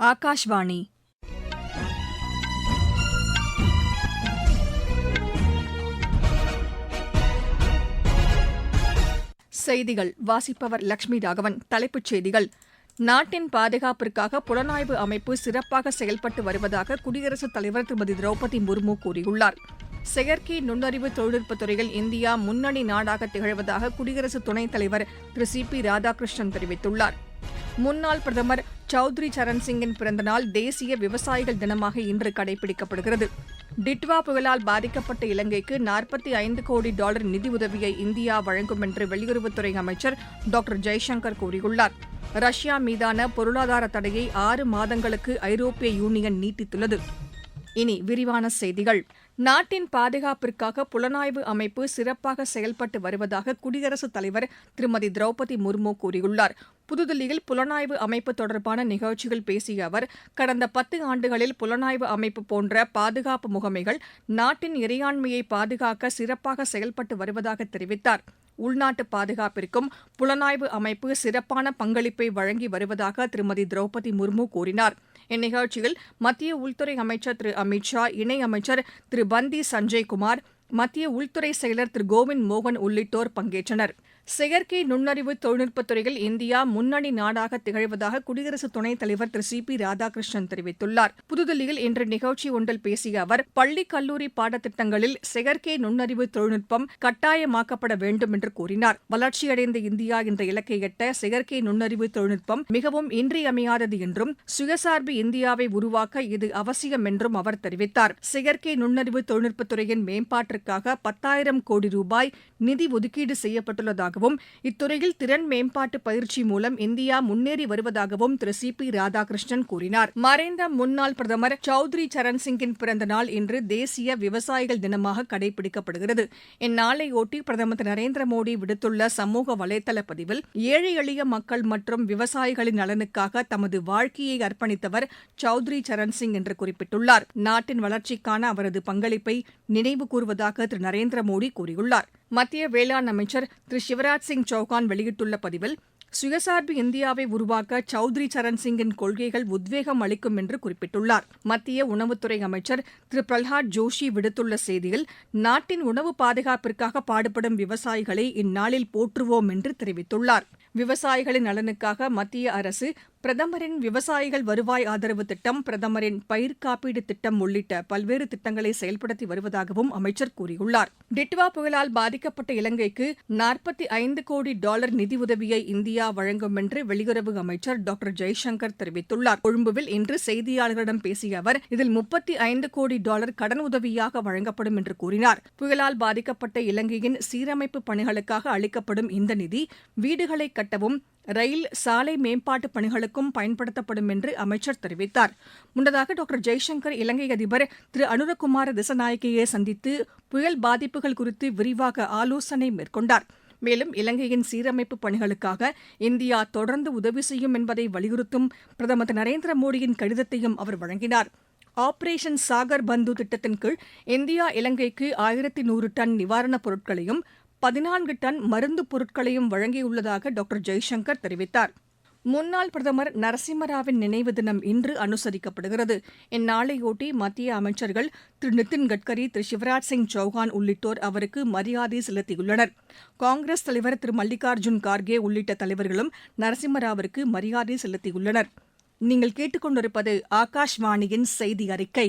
ஆகாஷ்வாணி செய்திகள். வாசிப்பவர் லட்சுமி ராகவன். தலைப்புச் செய்திகள். நாட்டின் பாதுகாப்பிற்காக புலனாய்வு அமைப்பு சிறப்பாக செயல்பட்டு வருவதாக குடியரசுத் தலைவர் திருமதி திரௌபதி முர்மு கூறியுள்ளார். செயற்கை நுண்ணறிவு தொழில்நுட்பத் துறையில் இந்தியா முன்னணி நாடாக திகழ்வதாக குடியரசு துணைத் தலைவர் திரு சி பி ராதாகிருஷ்ணன் தெரிவித்துள்ளார். முன்னாள் பிரதமர் சௌத்ரி சரண் சிங்கின் பிறந்தநாள் தேசிய விவசாயிகள் தினமாக இன்று கடைபிடிக்கப்படுகிறது. டிட்வா புயலால் பாதிக்கப்பட்ட இலங்கைக்கு நாற்பத்தி ஐந்து கோடி டாலர் நிதியுதவியை இந்தியா வழங்கும் என்று வெளியுறவுத்துறை அமைச்சர் டாக்டர் ஜெய்சங்கர் கூறியுள்ளார். ரஷ்யா மீதான பொருளாதார தடையை ஆறு மாதங்களுக்கு ஐரோப்பிய யூனியன் நீட்டித்துள்ளது. இனி விரிவான செய்திகள். நாட்டின் பாதுகாப்பிற்காக புலனாய்வு அமைப்பு சிறப்பாக செயல்பட்டு வருவதாக குடியரசுத் தலைவர் திருமதி திரௌபதி முர்மு கூறியுள்ளார். புதுதில்லியில் புலனாய்வு அமைப்பு தொடர்பான நிகழ்ச்சியில் பேசிய அவர் கடந்த பத்து ஆண்டுகளில் புலனாய்வு அமைப்பு போன்ற பாதுகாப்பு முகமைகள் நாட்டின் இறையாண்மையை பாதுகாக்க சிறப்பாக செயல்பட்டு வருவதாக தெரிவித்தார். உள்நாட்டு பாதுகாப்பிற்கும் புலனாய்வு அமைப்பு சிறப்பான பங்களிப்பை வழங்கி வருவதாக திருமதி திரௌபதி முர்மு கூறினார். இந்நிகழ்ச்சியில் மத்திய உள்துறை அமைச்சர் திரு அமித் ஷா இணையமைச்சர் திரு பந்தி சஞ்சய் குமார் மத்திய உள்துறை செயலர் திரு கோவிந்த் மோகன் உள்ளிட்டோர் பங்கேற்றனர். செயற்கை நுண்ணறிவு தொழில்நுட்பத் துறையில் இந்தியா முன்னணி நாடாக திகழ்வதாக குடியரசு துணைத் தலைவர் திரு சி பி ராதாகிருஷ்ணன் தெரிவித்துள்ளார். புதுதில்லியில் இன்று நிகழ்ச்சி ஒன்றில் பேசிய அவர் பள்ளி கல்லூரி பாடத்திட்டங்களில் செயற்கை நுண்ணறிவு தொழில்நுட்பம் கட்டாயமாக்கப்பட வேண்டும் என்று கூறினார். வளர்ச்சியடைந்த இந்தியா என்ற இலக்கை எட்ட செயற்கை நுண்ணறிவு தொழில்நுட்பம் மிகவும் இன்றியமையாதது என்றும் சுயசார்பு இந்தியாவை உருவாக்க இது அவசியம் என்றும் அவர் தெரிவித்தார். செயற்கை நுண்ணறிவு தொழில்நுட்பத் துறையின் மேம்பாட்டிற்காக பத்தாயிரம் கோடி ரூபாய் நிதி ஒதுக்கீடு செய்யப்பட்டுள்ளதாகவும் இத்துறையில் திறன் மேம்பாட்டு பயிற்சி மூலம் இந்தியா முன்னேறி வருவதாகவும் திரு சி பி ராதாகிருஷ்ணன் கூறினார். மறைந்த முன்னாள் பிரதமர் சௌத்ரி சரண் சிங்கின் பிறந்த நாள் இன்று தேசிய விவசாயிகள் தினமாக கடைபிடிக்கப்படுகிறது. இந்நாளையொட்டி பிரதமர் திரு நரேந்திர மோடி விடுத்துள்ள சமூக வலைதள பதிவில் ஏழை எளிய மக்கள் மற்றும் விவசாயிகளின் நலனுக்காக தமது வாழ்க்கையை அர்ப்பணித்தவர் சௌத்ரி சரண் சிங் என்று குறிப்பிட்டுள்ளார். நாட்டின் வளர்ச்சிக்கான அவரது பங்களிப்பை நினைவு கூறுவதாக திரு நரேந்திர மோடி கூறியுள்ளார். மத்திய வேளாண் அமைச்சர் திரு சிவராஜ் சிங் சௌகான் வெளியிட்டுள்ள பதிவில் சுயசார்பு இந்தியாவை உருவாக்க சௌத்ரி சரண் சிங்கின் கொள்கைகள் உத்வேகம் அளிக்கும் என்று குறிப்பிட்டுள்ளார். மத்திய உணவுத்துறை அமைச்சர் திரு பிரல்ஹாத் ஜோஷி விடுத்துள்ள செய்தியில் நாட்டின் உணவு பாதுகாப்பிற்காக பாடுபடும் விவசாயிகளை இந்நாளில் போற்றுவோம் என்று தெரிவித்துள்ளார். விவசாயிகளின் நலனுக்காக மத்திய அரசு பிரதமரின் விவசாயிகள் வருவாய் ஆதரவு திட்டம் பிரதமரின் பயிர் காப்பீடு திட்டம் உள்ளிட்ட பல்வேறு திட்டங்களை செயல்படுத்தி வருவதாகவும் அமைச்சர் கூறியுள்ளார். டிட்வா புயலால் பாதிக்கப்பட்ட இலங்கைக்கு நாற்பத்தி ஐந்து கோடி டாலர் நிதியுதவியை இந்தியா வழங்கும் என்று வெளியுறவு அமைச்சர் டாக்டர் ஜெய்சங்கர் தெரிவித்துள்ளார். கொழும்புவில் இன்று செய்தியாளர்களிடம் பேசிய அவர் இதில் முப்பத்தி ஐந்து கோடி டாலர் கடன் உதவியாக வழங்கப்படும் என்று கூறினார். புயலால் பாதிக்கப்பட்ட இலங்கையின் சீரமைப்பு பணிகளுக்காக அளிக்கப்படும் இந்த நிதி வீடுகளை கட்டவும் ரயில் சாலை மேம்பாட்டு பணிகளுக்கும் பயன்படுத்தப்படும் என்று அமைச்சர் தெரிவித்தார். முன்னதாக டாக்டர் ஜெய்சங்கர் இலங்கை அதிபர் திரு அனுரகுமார திசநாயக்கையை சந்தித்து புயல் பாதிப்புகள் குறித்து விரிவாக ஆலோசனை மேற்கொண்டார். மேலும் இலங்கையின் சீரமைப்பு பணிகளுக்காக இந்தியா தொடர்ந்து உதவி செய்யும் என்பதை வலியுறுத்தும் பிரதமர் திரு நரேந்திர மோடியின் கடிதத்தையும் அவர் வழங்கினார். ஆபரேஷன் சாகர் பந்து திட்டத்தின் கீழ் இந்தியா இலங்கைக்கு ஆயிரத்தி நூறு டன் நிவாரணப் பொருட்களையும் பதினான்கு டன் மருந்து பொருட்களையும் வழங்கியுள்ளதாக டாக்டர் ஜெய்சங்கர் தெரிவித்தார். முன்னாள் பிரதமர் நரசிம்மராவின் நினைவு தினம் இன்று அனுசரிக்கப்படுகிறது. இந்நாளையொட்டி மத்திய அமைச்சர்கள் திரு நிதின் கட்கரி திரு சிவராஜ் சிங் சௌஹான் உள்ளிட்டோர் அவருக்கு மரியாதை செலுத்தியுள்ளனர். காங்கிரஸ் தலைவர் திரு மல்லிகார்ஜுன் கார்கே உள்ளிட்ட தலைவர்களும் நரசிம்மராவிற்கு மரியாதை செலுத்தியுள்ளனர். நீங்கள் கேட்டுக்கொண்டிருப்பது ஆகாஷ்வாணியின் செய்தி அறிக்கை.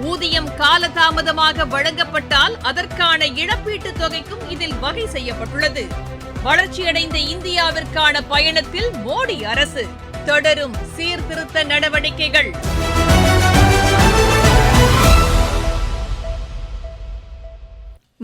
ஊதியம் காலதாமதமாக வழங்கப்பட்டால் அதற்கான இழப்பீட்டு தொகைக்கும் இதில் வகை செய்யப்பட்டுள்ளது. வளர்ச்சியடைந்த இந்தியாவிற்கான பயணத்தில் மோடி அரசு தொடரும் சீர்திருத்த நடவடிக்கைகள்.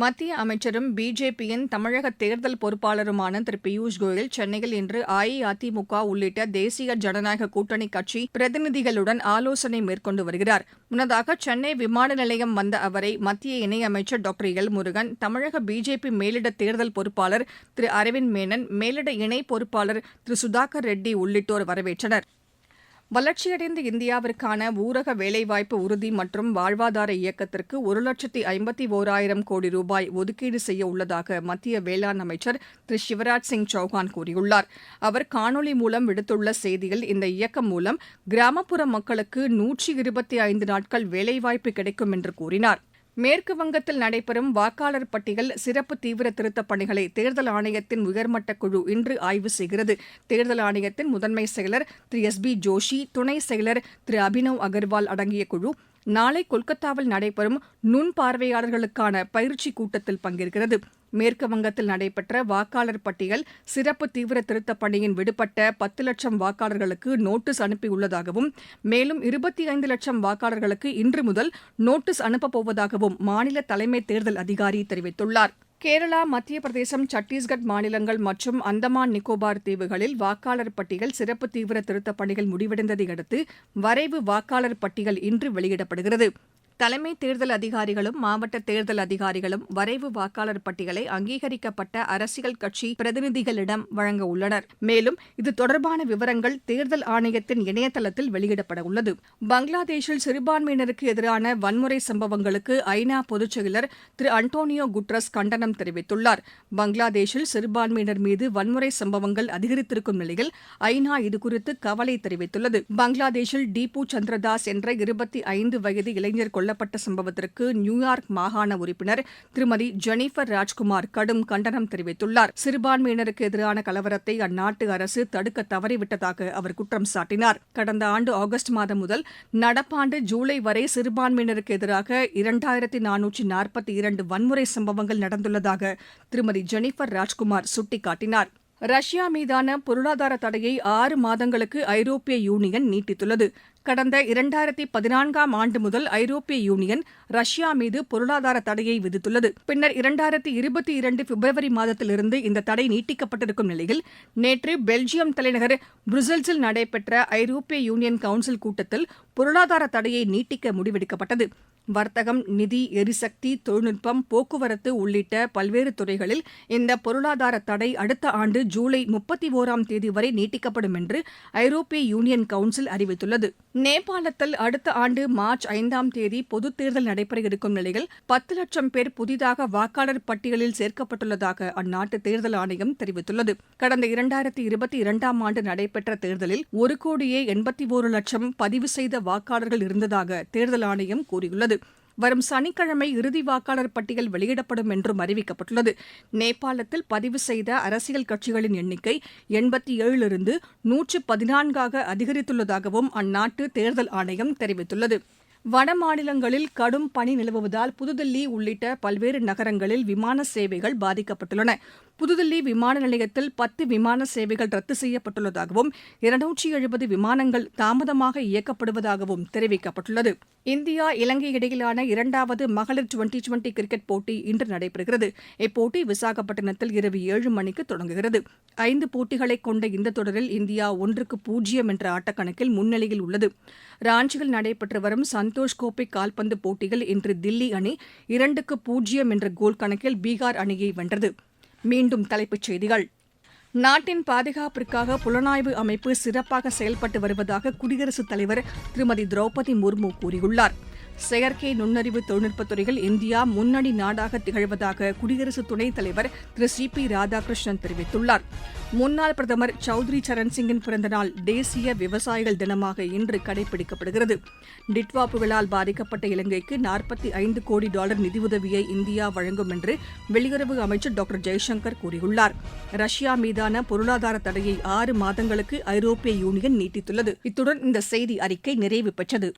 மத்திய அமைச்சரும் பிஜேபியின் தமிழக தேர்தல் பொறுப்பாளருமான திரு பியூஷ் கோயல் சென்னையில் இன்று அஇஅதிமுக உள்ளிட்ட தேசிய ஜனநாயக கூட்டணி கட்சி பிரதிநிதிகளுடன் ஆலோசனை மேற்கொண்டு வருகிறார். முன்னதாக சென்னை விமான நிலையம் வந்த அவரை மத்திய இணையமைச்சர் டாக்டர் எல் முருகன் தமிழக பிஜேபி மேலிட தேர்தல் பொறுப்பாளர் திரு அரவிந்த் மேனன் மேலிட இணை பொறுப்பாளர் திரு சுதாகர் ரெட்டி உள்ளிட்டோர் வரவேற்றனர். வளர்ச்சியடைந்த இந்தியாவிற்கான ஊரக வேலைவாய்ப்பு உறுதி மற்றும் வாழ்வாதார இயக்கத்திற்கு ஒரு லட்சத்தி ஐம்பத்தி ஓராயிரம் கோடி ரூபாய் ஒதுக்கீடு செய்ய உள்ளதாக மத்திய வேளாண் அமைச்சர் திரு சிவராஜ் சிங் சௌஹான் கூறியுள்ளார். அவர் காணொலி மூலம் விடுத்துள்ள செய்தியில் இந்த இயக்கம் மூலம் கிராமப்புற மக்களுக்கு நூற்றி இருபத்தி ஐந்து நாட்கள் வேலைவாய்ப்பு கிடைக்கும் என்று கூறினார். மேற்கு வங்கத்தில் நடைபெறும் வாக்காளர் பட்டியல் சிறப்பு தீவிர திருத்தப் பணிகளை தேர்தல் ஆணையத்தின் உயர்மட்ட குழு இன்று ஆய்வு செய்கிறது. தேர்தல் ஆணையத்தின் முதன்மை செயலர் திரு எஸ் பி ஜோஷி துணை செயலர் திரு அபினவ் அகர்வால் அடங்கிய குழு நாளை கொல்கத்தாவில் நடைபெறும் நுண் பார்வையாளர்களுக்கான பயிற்சி கூட்டத்தில் பங்கேற்கிறது. மேற்கு வங்கத்தில் நடைபெற்ற வாக்காளர் பட்டியல் சிறப்பு தீவிர திருத்தப் பணியின் விடுபட்ட பத்து லட்சம் வாக்காளர்களுக்கு நோட்டீஸ் அனுப்பியுள்ளதாகவும் மேலும் இருபத்தி ஐந்து லட்சம் வாக்காளர்களுக்கு இன்று முதல் நோட்டீஸ் அனுப்பப்போவதாகவும் மாநில தலைமை தேர்தல் அதிகாரி தெரிவித்துள்ளார். கேரளா மத்திய பிரதேசம் சத்தீஸ்கர் மாநிலங்கள் மற்றும் அந்தமான் நிக்கோபார் தீவுகளில் வாக்காளர் பட்டியல் சிறப்பு தீவிர திருத்தப் பணிகள் முடிவடைந்ததை அடுத்து வரைவு வாக்காளர் பட்டியல் இன்று வெளியிடப்படுகிறது. தலைமை தேர்தல் அதிகாரிகளும் மாவட்ட தேர்தல் அதிகாரிகளும் வரைவு வாக்காளர் பட்டியலை அங்கீகரிக்கப்பட்ட அரசியல் கட்சி பிரதிநிதிகளிடம் வழங்க உள்ளனர். மேலும் இது தொடர்பான விவரங்கள் தேர்தல் ஆணையத்தின் இணையதளத்தில் வெளியிடப்பட உள்ளது. பங்களாதேஷில் சிறுபான்மையினருக்கு எதிரான வன்முறை சம்பவங்களுக்கு ஐநா பொதுச் செயலர் திரு அண்டோனியோ குட்ரஸ் கண்டனம் தெரிவித்துள்ளார். பங்களாதேஷில் சிறுபான்மையினர் மீது வன்முறை சம்பவங்கள் அதிகரித்திருக்கும் நிலையில் ஐநா இதுகுறித்து கவலை தெரிவித்துள்ளது. பங்களாதேஷில் டிபு சந்திரதாஸ் என்ற இருபத்தி ஐந்து வயது இளைஞர் கொல்லப்பட்ட சம்பவத்திற்கு நியூயார்க் மாகாண உறுப்பினர் திருமதி ஜெனிஃபர் ராஜ்குமார் கடும் கண்டனம் தெரிவித்துள்ளார். சிறுபான்மையினருக்கு எதிரான கலவரத்தை அந்நாட்டு அரசு தடுக்க தவறிவிட்டதாக அவர் குற்றம் சாட்டினார். கடந்த ஆண்டு ஆகஸ்ட் மாதம் முதல் நடப்பாண்டு ஜூலை வரை சிறுபான்மையினருக்கு எதிராக இரண்டாயிரத்தி நானூற்றி நாற்பத்தி இரண்டு வன்முறை சம்பவங்கள் நடந்துள்ளதாக திருமதி ஜெனிஃபர் ராஜ்குமார் சுட்டிக்காட்டினார். ரஷ்யா மீதான பொருளாதார தடையை ஆறு மாதங்களுக்கு ஐரோப்பிய யூனியன் நீட்டித்துள்ளது. கடந்த இரண்டாயிரத்தி பதினான்காம் ஆண்டு முதல் ஐரோப்பிய யூனியன் ரஷ்யா மீது பொருளாதார தடையை விதித்துள்ளது. பின்னர் இரண்டாயிரத்தி இருபத்தி இரண்டு பிப்ரவரி மாதத்திலிருந்து இந்த தடை நீட்டிக்கப்பட்டிருக்கும் நிலையில் நேற்று பெல்ஜியம் தலைநகர் புருசல்ஸில் நடைபெற்ற ஐரோப்பிய யூனியன் கவுன்சில் கூட்டத்தில் பொருளாதார தடையை நீட்டிக்க முடிவெடுக்கப்பட்டது. வர்த்தகம் நிதி எரிசக்தி தொழில்நுட்பம் போக்குவரத்து உள்ளிட்ட பல்வேறு துறைகளில் இந்த பொருளாதார தடை அடுத்த ஆண்டு ஜூலை முப்பத்தி ஓராம் தேதி வரை நீட்டிக்கப்படும் என்று ஐரோப்பிய யூனியன் கவுன்சில் அறிவித்துள்ளது. நேபாளத்தில் அடுத்த ஆண்டு மார்ச் ஐந்தாம் தேதி பொதுத் தேர்தல் நடைபெற இருக்கும் நிலையில் பத்து லட்சம் பேர் புதிதாக வாக்காளர் பட்டியலில் சேர்க்கப்பட்டுள்ளதாக அந்நாட்டு தேர்தல் ஆணையம் தெரிவித்துள்ளது. கடந்த இரண்டாயிரத்தி இருபத்தி இரண்டாம் ஆண்டு நடைபெற்ற தேர்தலில் ஒரு கோடியே எண்பத்தி ஒரு லட்சம் பதிவு செய்த வாக்காளர்கள் இருந்ததாக தேர்தல் ஆணையம் கூறியுள்ளது. வரும் சனிக்கிழமை இறுதி வாக்காளர் பட்டியல் வெளியிடப்படும் என்றும் அறிவிக்கப்பட்டுள்ளது. நேபாளத்தில் பதிவு செய்த அரசியல் கட்சிகளின் எண்ணிக்கை எண்பத்தி ஏழிலிருந்து நூற்று பதினான்காக அதிகரித்துள்ளதாகவும் அந்நாட்டு தேர்தல் ஆணையம் தெரிவித்துள்ளது. வட மாநிலங்களில் கடும் பனி நிலவுவதால் புதுதில்லி உள்ளிட்ட பல்வேறு நகரங்களில் விமான சேவைகள் பாதிக்கப்பட்டுள்ளன. புதுதில்லி விமான நிலையத்தில் பத்து விமான சேவைகள் ரத்து செய்யப்பட்டுள்ளதாகவும் இருநூற்றி எழுபது விமானங்கள் தாமதமாக இயக்கப்படுவதாகவும் தெரிவிக்கப்பட்டுள்ளது. இந்தியா இலங்கை இடையிலான இரண்டாவது மகளிர் டுவெண்டி டுவெண்டி கிரிக்கெட் போட்டி இன்று நடைபெறுகிறது. இப்போட்டி விசாகப்பட்டினத்தில் இரவு ஏழு மணிக்கு தொடங்குகிறது. ஐந்து போட்டிகளை கொண்ட இந்த தொடரில் இந்தியா ஒன்றுக்கு பூஜ்ஜியம் என்ற ஆட்டக்கணக்கில் முன்னிலையில் உள்ளது. ராஞ்சியில் நடைபெற்று வரும் சந்தோஷ் கோப்பை கால்பந்து போட்டியில் இன்று தில்லி அணி இரண்டுக்கு பூஜ்ஜியம் என்ற கோல் கணக்கில் பீகார் அணியை வென்றது. மீண்டும் தலைப்புச் செய்திகள். நாட்டின் பாதுகாப்பிற்காக புலனாய்வு அமைப்பு சிறப்பாக செயல்பட்டு வருவதாக குடியரசுத் தலைவர் திருமதி திரௌபதி முர்மு கூறியுள்ளார். செயற்கை நுண்ணறிவு தொழில்நுட்பத் துறையில் இந்தியா முன்னணி நாடாக திகழ்வதாக குடியரசு துணைத் தலைவர் திரு சி பி ராதாகிருஷ்ணன் தெரிவித்துள்ளார். முன்னாள் பிரதமர் சௌத்ரி சரண் சிங்கின் பிறந்தநாள் தேசிய விவசாயிகள் தினமாக இன்று கடைபிடிக்கப்படுகிறது. டிட்வா புயலால் பாதிக்கப்பட்ட இலங்கைக்கு நாற்பத்தி ஐந்து கோடி டாலர் நிதியுதவியை இந்தியா வழங்கும் என்று வெளியுறவு அமைச்சர் டாக்டர் ஜெய்சங்கர் கூறியுள்ளார். ரஷ்யா மீதான பொருளாதார தடையை ஆறு மாதங்களுக்கு ஐரோப்பிய யூனியன் நீட்டித்துள்ளது. இத்துடன் இந்த செய்தி அறிக்கை நிறைவு பெற்றது.